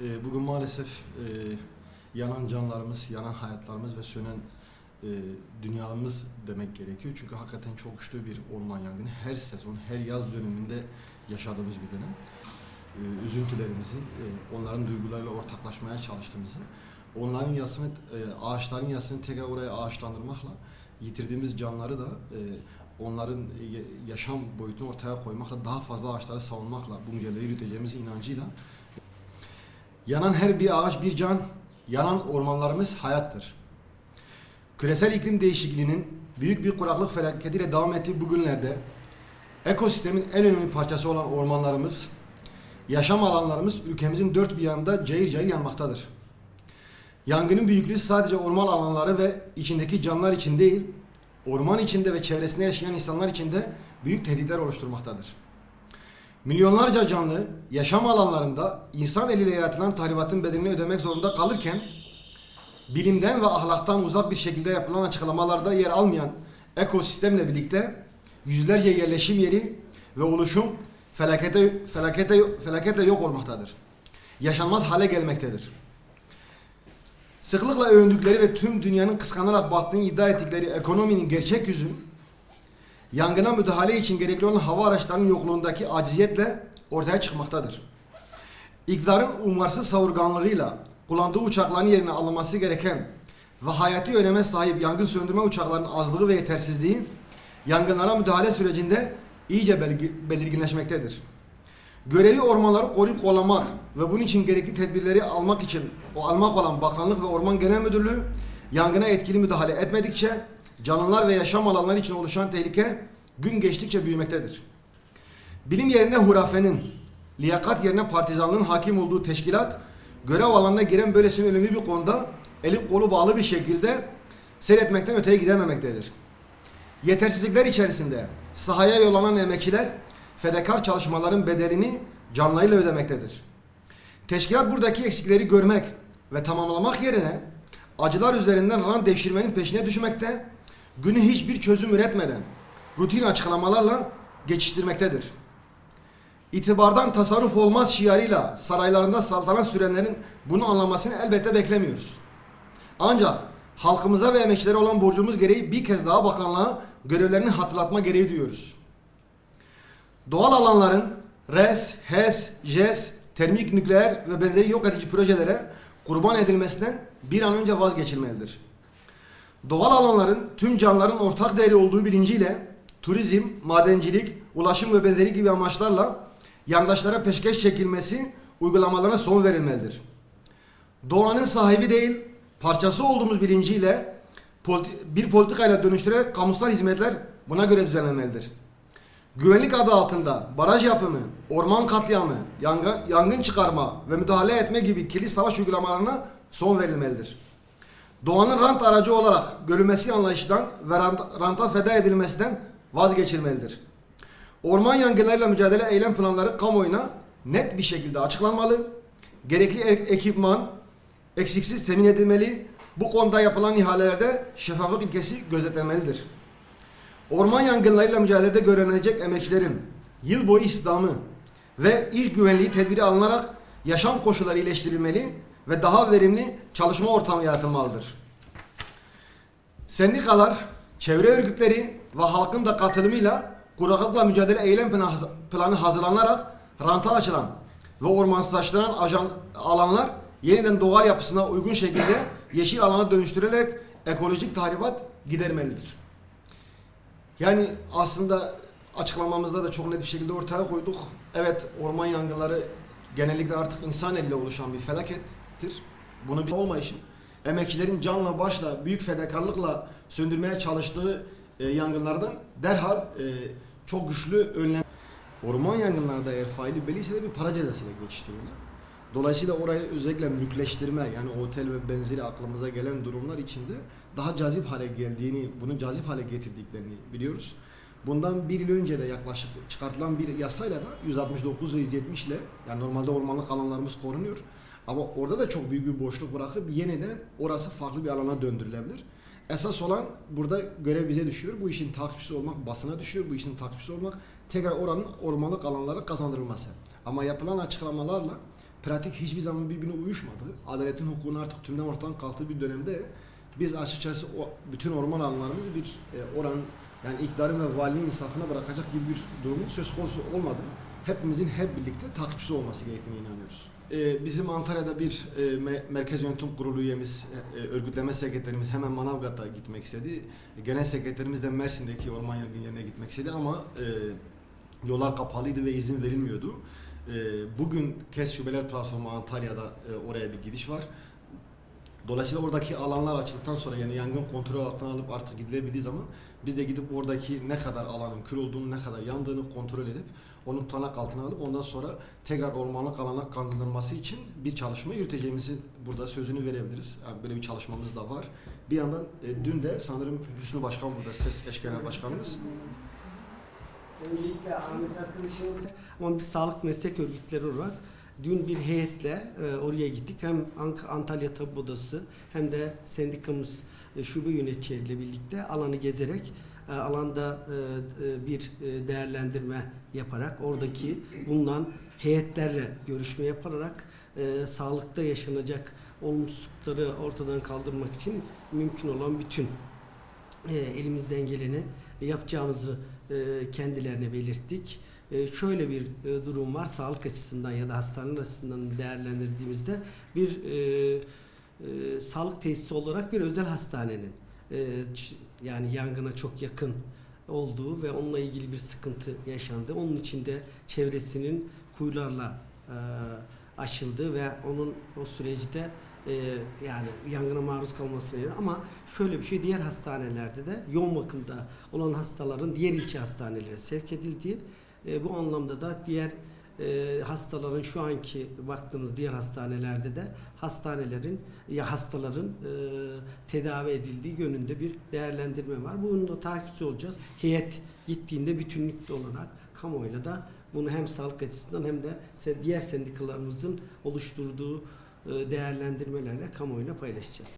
E, bugün maalesef e, yanan canlarımız, yanan hayatlarımız ve sönen e, dünyamız demek gerekiyor. Çünkü hakikaten çok güçlü bir orman yangını. Her sezon, her yaz döneminde yaşadığımız bir dönem. E, üzüntülerimizi, e, onların duygularıyla ortaklaşmaya çalıştığımızı, onların yasını, e, ağaçların yasını tekrar oraya ağaçlandırmakla yitirdiğimiz canları da e, onların yaşam boyutunu ortaya koymakla, daha fazla ağaçları savunmakla bu mücadeleyi yürüteceğimiz inancıyla Yanan her bir ağaç bir can, yanan ormanlarımız hayattır. Küresel iklim değişikliğinin büyük bir kuraklık felaketiyle devam ettiği bu günlerde ekosistemin en önemli parçası olan ormanlarımız, yaşam alanlarımız ülkemizin dört bir yanında cayır cayır yanmaktadır. Yangının büyüklüğü sadece orman alanları ve içindeki canlılar için değil, orman içinde ve çevresinde yaşayan insanlar için de büyük tehditler oluşturmaktadır. Milyonlarca canlı yaşam alanlarında insan eliyle yaratılan tahribatın bedelini ödemek zorunda kalırken bilimden ve ahlaktan uzak bir şekilde yapılan açıklamalarda yer almayan ekosistemle birlikte yüzlerce yerleşim yeri ve oluşum felakete, felakete, felaketle yok olmaktadır. Yaşanmaz hale gelmektedir. Sıklıkla övündükleri ve tüm dünyanın kıskanarak baktığını iddia ettikleri ekonominin gerçek yüzü yangına müdahale için gerekli olan hava araçlarının yokluğundaki aciziyetle ortaya çıkmaktadır. İktidarın umarsız savurganlığıyla kullandığı uçakların yerine alınması gereken ve hayati öneme sahip yangın söndürme uçaklarının azlığı ve yetersizliği yangınlara müdahale sürecinde iyice belirginleşmektedir. Görevi ormanları koruyup kollamak ve bunun için gerekli tedbirleri almak için o almak olan Bakanlık ve Orman Genel Müdürlüğü yangına etkili müdahale etmedikçe canlılar ve yaşam alanları için oluşan tehlike gün geçtikçe büyümektedir. Bilim yerine hurafenin, liyakat yerine partizanlığın hakim olduğu teşkilat görev alanına giren böylesine önemli bir konuda eli kolu bağlı bir şekilde seyretmekten öteye gidememektedir. Yetersizlikler içerisinde sahaya yollanan emekçiler fedakar çalışmaların bedelini canlarıyla ödemektedir. Teşkilat buradaki eksikleri görmek ve tamamlamak yerine acılar üzerinden rant devşirmenin peşine düşmekte, günü hiçbir çözüm üretmeden rutin açıklamalarla geçiştirmektedir. İtibardan tasarruf olmaz şiarıyla saraylarında saltanat sürenlerin bunu anlamasını elbette beklemiyoruz. Ancak halkımıza ve emekçilere olan borcumuz gereği bir kez daha bakanlığa görevlerini hatırlatma gereği duyuyoruz. Doğal alanların RES, HES, JES, termik nükleer ve benzeri yok edici projelere kurban edilmesinden bir an önce vazgeçilmelidir. Doğal alanların tüm canlıların ortak değeri olduğu bilinciyle turizm, madencilik, ulaşım ve benzeri gibi amaçlarla yandaşlara peşkeş çekilmesi uygulamalarına son verilmelidir. Doğanın sahibi değil, parçası olduğumuz bilinciyle bir politikayla dönüştürerek kamusal hizmetler buna göre düzenlenmelidir. Güvenlik adı altında baraj yapımı, orman katliamı, yangın, yangın çıkarma ve müdahale etme gibi kirli savaş uygulamalarına son verilmelidir. Doğanın rant aracı olarak görülmesi anlayışından ve rant- ranta feda edilmesinden vazgeçilmelidir. Orman yangınlarıyla mücadele eylem planları kamuoyuna net bir şekilde açıklanmalı. Gerekli ek- ekipman eksiksiz temin edilmeli. Bu konuda yapılan ihalelerde şeffaflık ilkesi gözetlenmelidir. Orman yangınlarıyla mücadelede görülecek emekçilerin yıl boyu istihdamı ve iş güvenliği tedbiri alınarak yaşam koşulları iyileştirilmeli ve daha verimli çalışma ortamı yaratılmalıdır. Sendikalar, çevre örgütleri ve halkın da katılımıyla kuraklıkla mücadele eylem planı haz- planı hazırlanarak ranta açılan ve ormansızlaştıran ajan alanlar yeniden doğal yapısına uygun şekilde yeşil alana dönüştürülerek ekolojik tahribat gidermelidir. Yani aslında açıklamamızda da çok net bir şekilde ortaya koyduk. Evet orman yangınları genellikle artık insan eliyle oluşan bir felakettir. Bunu bir olmayışın emekçilerin canla başla büyük fedakarlıkla söndürmeye çalıştığı e, yangınlardan derhal e, çok güçlü önlem Orman yangınlarında eğer faili belliyse de bir para cezasıyla geçiştiriyorlar. Dolayısıyla orayı özellikle mülkleştirme yani otel ve benzeri aklımıza gelen durumlar içinde daha cazip hale geldiğini, bunu cazip hale getirdiklerini biliyoruz. Bundan bir yıl önce de yaklaşık çıkartılan bir yasayla da 169 ve 170 ile yani normalde ormanlık alanlarımız korunuyor. Ama orada da çok büyük bir boşluk bırakıp yeniden orası farklı bir alana döndürülebilir. Esas olan burada görev bize düşüyor. Bu işin takipçisi olmak basına düşüyor. Bu işin takipçisi olmak tekrar oranın ormanlık alanları kazandırılması. Ama yapılan açıklamalarla pratik hiçbir zaman birbirine uyuşmadı. Adaletin hukukun artık tümden ortadan kalktığı bir dönemde biz açıkçası o, bütün orman alanlarımızı bir e, oran yani iktidarın ve valinin insafına bırakacak gibi bir durumun söz konusu olmadı. Hepimizin hep birlikte takipçi olması gerektiğine inanıyoruz. E, bizim Antalya'da bir e, me- Merkez Yönetim Kurulu üyemiz, e, e, örgütleme sekreterimiz hemen Manavgat'a gitmek istedi. Genel sekreterimiz de Mersin'deki orman yangın yerine gitmek istedi ama yollar kapalıydı ve izin verilmiyordu. Bugün KES Şubeler Platformu Antalya'da oraya bir gidiş var. Dolayısıyla oradaki alanlar açıldıktan sonra yani yangın kontrol altına alıp artık gidilebildiği zaman biz de gidip oradaki ne kadar alanın kül olduğunu, ne kadar yandığını kontrol edip onu tutanak altına alıp ondan sonra tekrar ormanlık alana kaldırılması için bir çalışma yürüteceğimizi burada sözünü verebiliriz. Yani böyle bir çalışmamız da var. Bir yandan e, dün de sanırım Hüsnü Başkan burada, ses eş genel başkanımız. Öncelikle Ahmet arkadaşımız ama biz sağlık meslek örgütleri olarak dün bir heyetle e, oraya gittik. Hem Ank- Antalya Tabip Odası hem de sendikamız e, şube yöneticileriyle birlikte alanı gezerek e, alanda e, e, bir değerlendirme yaparak oradaki bulunan heyetlerle görüşme yaparak e, sağlıkta yaşanacak olumsuzlukları ortadan kaldırmak için mümkün olan bütün elimizden geleni yapacağımızı kendilerine belirttik. Şöyle bir durum var sağlık açısından ya da hastane açısından değerlendirdiğimizde bir e, e, sağlık tesisi olarak bir özel hastanenin yani yangına çok yakın olduğu ve onunla ilgili bir sıkıntı yaşandı. Onun içinde çevresinin kuyularla e, aşıldı ve onun o süreçte e, yani yangına maruz kalmasına yönelik. ama şöyle bir şey diğer hastanelerde de yoğun bakımda olan hastaların diğer ilçe hastanelere sevk edildiği e, bu anlamda da diğer e, hastaların şu anki baktığımız diğer hastanelerde de hastanelerin ya hastaların e, tedavi edildiği yönünde bir değerlendirme var. Bunun da takipçisi olacağız. Heyet gittiğinde bütünlüklü olarak kamuoyuyla da bunu hem sağlık açısından hem de diğer sendikalarımızın oluşturduğu e, değerlendirmelerle kamuoyuyla paylaşacağız.